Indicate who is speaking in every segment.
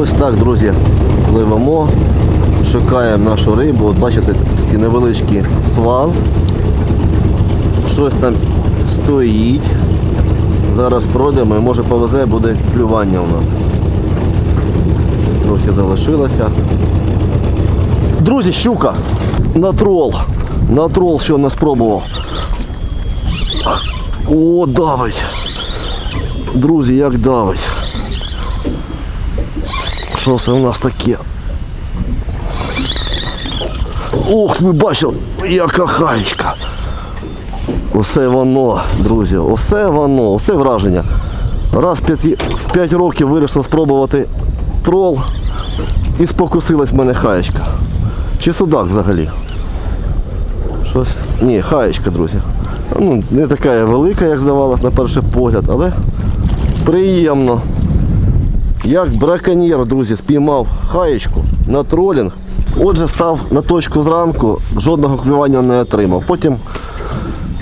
Speaker 1: Ось так, друзі, пливемо, шукаємо нашу рибу. От бачите, такий невеличкий свал. Щось там стоїть. Зараз пройдемо і може повезе, буде клювання у нас. Трохи залишилося. Друзі, щука! На трол. На трол що не спробував. О, давить. Друзі, як давить. Що це у нас таке? Ох, ви бачили, яка хаєчка. Оце воно, друзі, оце воно, оце враження. Раз в в 5 років вирішив спробувати трол і спокусилась в мене хаєчка. Чи судак взагалі? Щось. Ні, хаєчка, друзі. Ну, не така велика, як здавалось на перший погляд, але приємно. Як браконьєр, друзі, спіймав хаєчку на тролінг. Отже, став на точку зранку, жодного клювання не отримав. Потім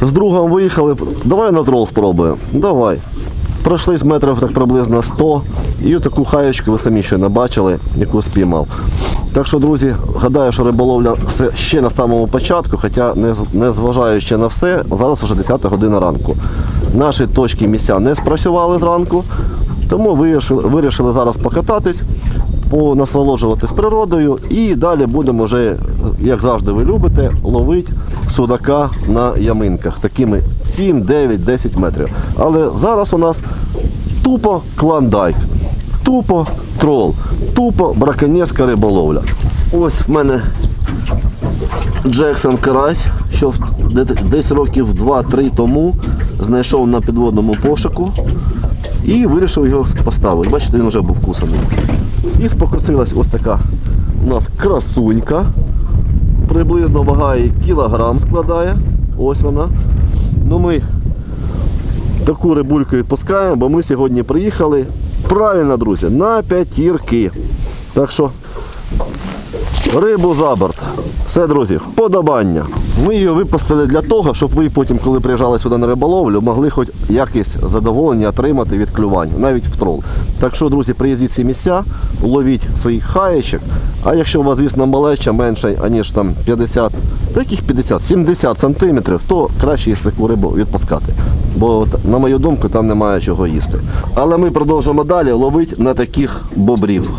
Speaker 1: з другом виїхали, давай на трол спробуємо. Давай. Пройшли з метрів так приблизно 100 і таку хаєчку ви самі ще не бачили, яку спіймав. Так що, друзі, гадаю, що риболовля все ще на самому початку, хоча не, зважаючи на все, зараз вже 10 година ранку. Наші точки місця не спрацювали зранку, тому вирішили, вирішили зараз покататись, понасолоджуватись природою і далі будемо вже, як завжди ви любите, ловити судака на яминках такими 7, 9, 10 метрів. Але зараз у нас тупо клондайк, тупо трол, тупо браконьєрська риболовля. Ось в мене Джексон Карась, що десь років 2-3 тому знайшов на підводному пошуку і вирішив його поставити. Бачите, він вже був кусаний. І спокусилась ось така у нас красунька. Приблизно вага її кілограм складає. Ось вона. Ну ми таку рибульку відпускаємо, бо ми сьогодні приїхали. Правильно, друзі, на п'ятірки. Так що рибу за борт. Все, друзі, вподобання. Ми її випустили для того, щоб ви потім, коли приїжджали сюди на риболовлю, могли хоч якесь задоволення отримати від клювань, навіть в трол. Так що, друзі, приїздіть ці місця, ловіть своїх хаєчок. А якщо у вас, звісно, малеча менше, аніж там 50, та яких 50, 70 сантиметрів, то краще їх таку рибу відпускати. Бо, на мою думку, там немає чого їсти. Але ми продовжимо далі ловити на таких бобрів.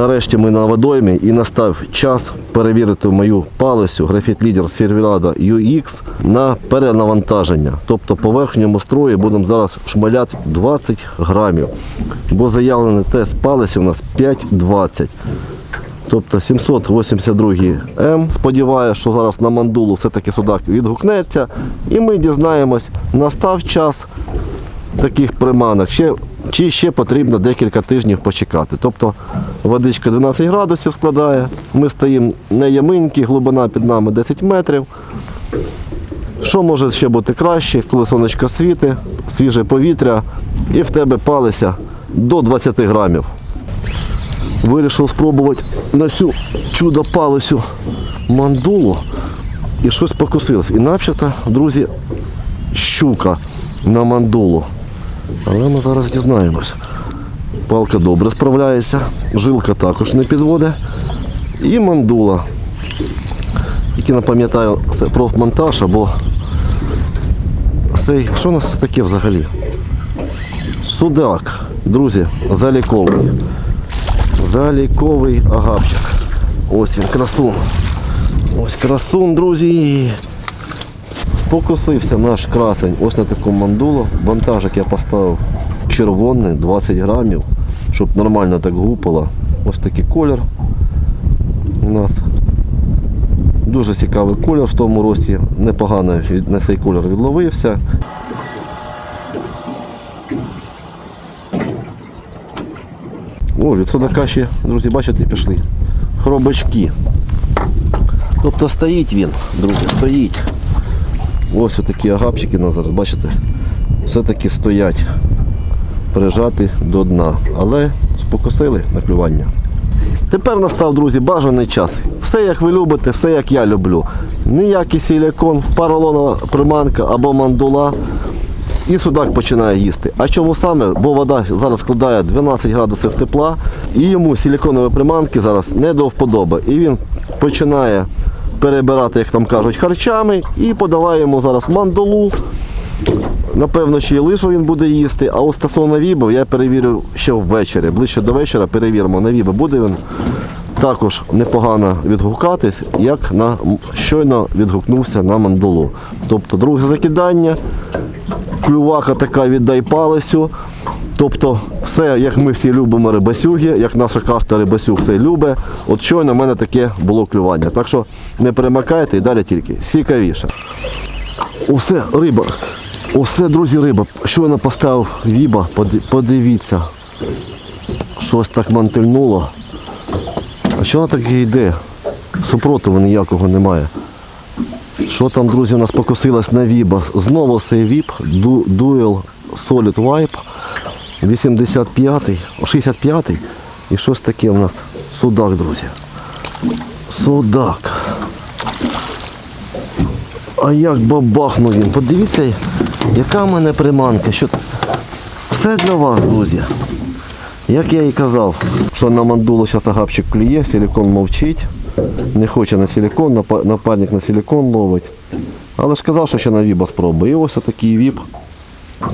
Speaker 1: Нарешті ми на водоймі і настав час перевірити мою палицю графіт лідер Сервірада UX на перенавантаження. Тобто по верхньому строї будемо зараз шмаляти 20 грамів. Бо заявлений тест палиці у нас 5,20. Тобто 782 М. Сподіваюся, що зараз на мандулу все-таки судак відгукнеться. І ми дізнаємось, настав час таких приманок. Ще, чи ще потрібно декілька тижнів почекати. Тобто водичка 12 градусів складає, ми стоїмо на яминці, глибина під нами 10 метрів. Що може ще бути краще, коли сонечко світить, свіже повітря і в тебе палися до 20 грамів. Вирішив спробувати на цю чудо палицю мандулу і щось покусилось. І начебто, друзі, щука на мандулу. Але ми зараз дізнаємось. Палка добре справляється, жилка також не підводить. І мандула. Тільки не пам'ятаю, це профмонтаж або цей. Що у нас таке взагалі? Судак, друзі, заліковий. Заліковий агапчик. Ось він, красун. Ось красун, друзі. Покусився наш красень ось на таку мандулу. Вантажик я поставив червоний, 20 грамів, щоб нормально так гупало. Ось такий колір у нас. Дуже цікавий колір в тому рості. Непогано на цей колір відловився. О, від судака ще, друзі, бачите, пішли. Хробачки. Тобто стоїть він, друзі, стоїть. Ось такі агапчики зараз, бачите, все-таки стоять прижати до дна. Але покосили на клювання. Тепер настав, друзі, бажаний час. Все як ви любите, все як я люблю. Ніякий силікон, поролонова приманка або мандула. І судак починає їсти. А чому саме? Бо вода зараз складає 12 градусів тепла, і йому силіконові приманки зараз не до вподоби. І він починає перебирати, як там кажуть, харчами і подаває йому зараз мандулу. Напевно, ще й лишу він буде їсти. А ось стосовно віби я перевірю ще ввечері. Ближче до вечора перевіримо на віби. Буде він також непогано відгукатись, як на щойно відгукнувся на мандулу. Тобто друге закидання, клювака така віддай палицю. Тобто все, як ми всі любимо рибасюги, як наша каста рибасюг все любить. От щойно в мене таке було клювання. Так що не перемикайте і далі тільки цікавіше. Усе, риба. Усе, друзі, риба. Щойно поставив віба, подивіться. Щось так мантильнуло. А що воно таке йде? Супротиву ніякого немає. Що там, друзі, у нас покосилось на віба? Знову цей віб, Dual Solid Vibe. 85-й, 65-й. І щось таке у нас. Судак, друзі. Судак. А як бабахнув він. Подивіться, яка в мене приманка. Що... Все для вас, друзі. Як я і казав, що на мандулу зараз агапчик клює, силікон мовчить. Не хоче на силікон, напарник на силікон ловить. Але ж казав, що ще на віба спробує. І ось такий віп.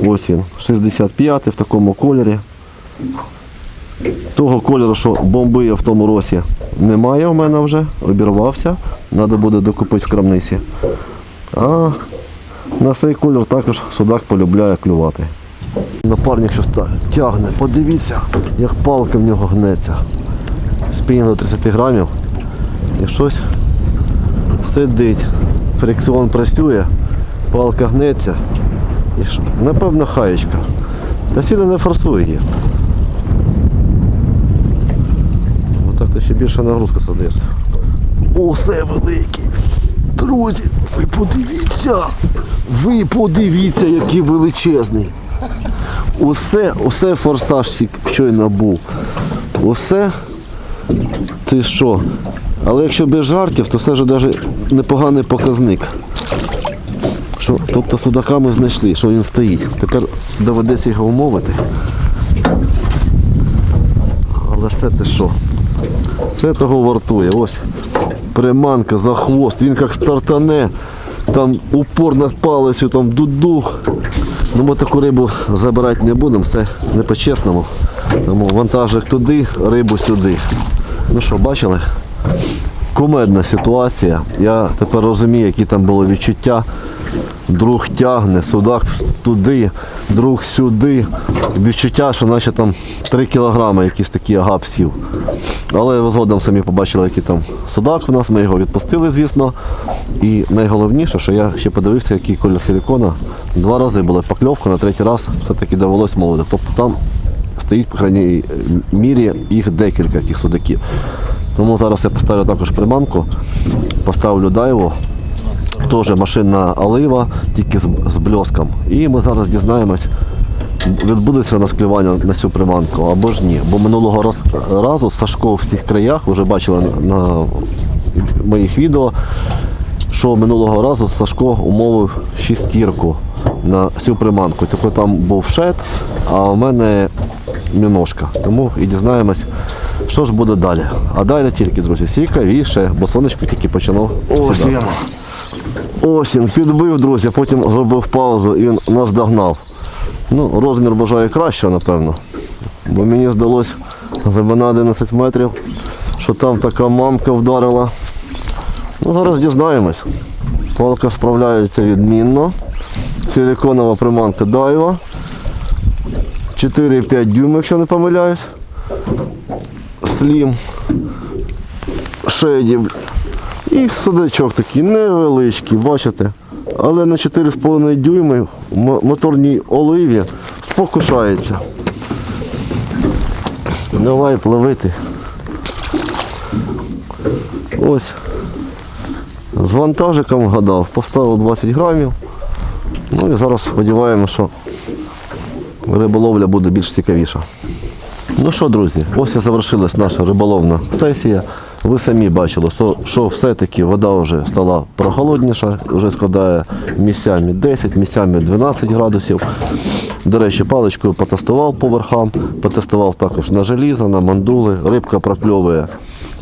Speaker 1: Ось він, 65 в такому кольорі. Того кольору, що бомби в тому росі, немає у мене вже, обірвався. Треба буде докупити в крамниці. А на цей кольор також судак полюбляє клювати. Напарник щось тягне. Подивіться, як палка в нього гнеться. Спінь до 30 грамів. І щось сидить. Фрикціон працює, палка гнеться. І? Напевно, хаєчка. Та сіли не форсує її. Отак ти ще більше нагрузка садиш. Усе великий. Друзі, ви подивіться. Ви подивіться, який величезний. Усе, усе форсаж щойно був. Усе ти що? Але якщо без жартів, то це вже навіть непоганий показник. Що, тобто судака ми знайшли, що він стоїть. Тепер доведеться його умовити. Але це те що? Це того вартує. Ось приманка за хвост. Він як стартане, там упор над палицю, там дудух. Ну ми таку рибу забирати не будемо, це не по-чесному. Тому вантажик туди, рибу сюди. Ну що, бачили? Кумедна ситуація. Я тепер розумію, які там були відчуття. Друг тягне, судак туди, друг сюди. Відчуття, що наче там 3 кілограми якийсь такий агап сів. Але згодом самі побачили, який там судак в нас, ми його відпустили, звісно. І найголовніше, що я ще подивився, який кольор силікона. Два рази була покльовка, на третій раз все-таки довелось мовити. Тобто там стоїть, по крайній мірі, їх декілька таких судаків. Тому зараз я поставлю також приманку, поставлю дайву. Теж машинна олива, тільки з, бльоском. І ми зараз дізнаємось, відбудеться нас клювання на цю приманку або ж ні. Бо минулого раз, разу Сашко в всіх краях, вже бачили на, моїх відео, що минулого разу Сашко умовив шістірку на цю приманку. Тільки там був шет, а у мене міношка. Тому і дізнаємось, що ж буде далі. А далі тільки, друзі, цікавіше, бо сонечко тільки почало. Ось
Speaker 2: сідати.
Speaker 1: Ось він підбив, друзі, потім зробив паузу і він нас догнав. Ну, розмір бажає кращого, напевно. Бо мені здалося глибина 11 метрів, що там така мамка вдарила. Ну, зараз дізнаємось. Палка справляється відмінно. Силиконова приманка дайва. 4,5 дюймів, якщо не помиляюсь. Слім. Шеді. І судачок такий невеличкий, бачите? Але на 4,5 дюйми в моторній оливі спокушається. Давай плавити. Ось. З вантажиком гадав, поставив 20 грамів. Ну і зараз сподіваємося, що риболовля буде більш цікавіша. Ну що, друзі, ось і завершилась наша риболовна сесія. Ви самі бачили, що, все-таки вода вже стала прохолодніша, вже складає місцями 10, місцями 12 градусів. До речі, паличкою потестував по верхам, потестував також на желізо, на мандули. Рибка прокльовує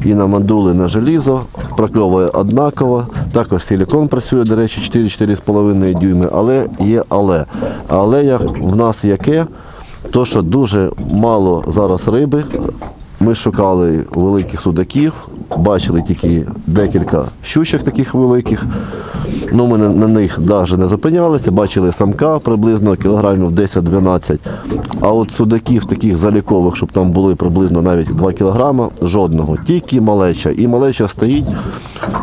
Speaker 1: і на мандули, і на желізо, прокльовує однаково. Також силікон працює, до речі, 4-4,5 дюйми, але є але. Але як в нас яке? То, що дуже мало зараз риби. Ми шукали великих судаків, бачили тільки декілька щучок таких великих. Ну, ми на, них навіть не зупинялися, бачили самка приблизно кілограмів 10-12. А от судаків таких залікових, щоб там були приблизно навіть 2 кілограма, жодного. Тільки малеча. І малеча стоїть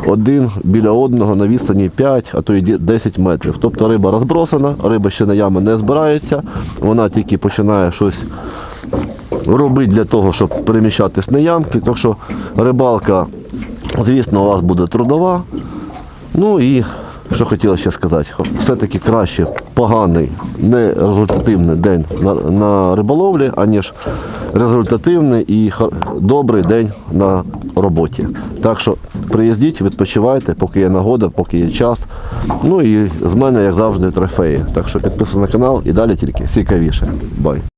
Speaker 1: один біля одного на відстані 5, а то й 10 метрів. Тобто риба розбросана, риба ще на ями не збирається, вона тільки починає щось робити для того, щоб переміщатись на ямки. Так що рибалка, звісно, у вас буде трудова. Ну і що хотіла ще сказати, все-таки краще поганий, не результативний день на, на риболовлі, аніж результативний і добрий день на роботі. Так що приїздіть, відпочивайте, поки є нагода, поки є час. Ну і з мене, як завжди, трофеї. Так що підписуйтесь на канал і далі тільки цікавіше. Бай!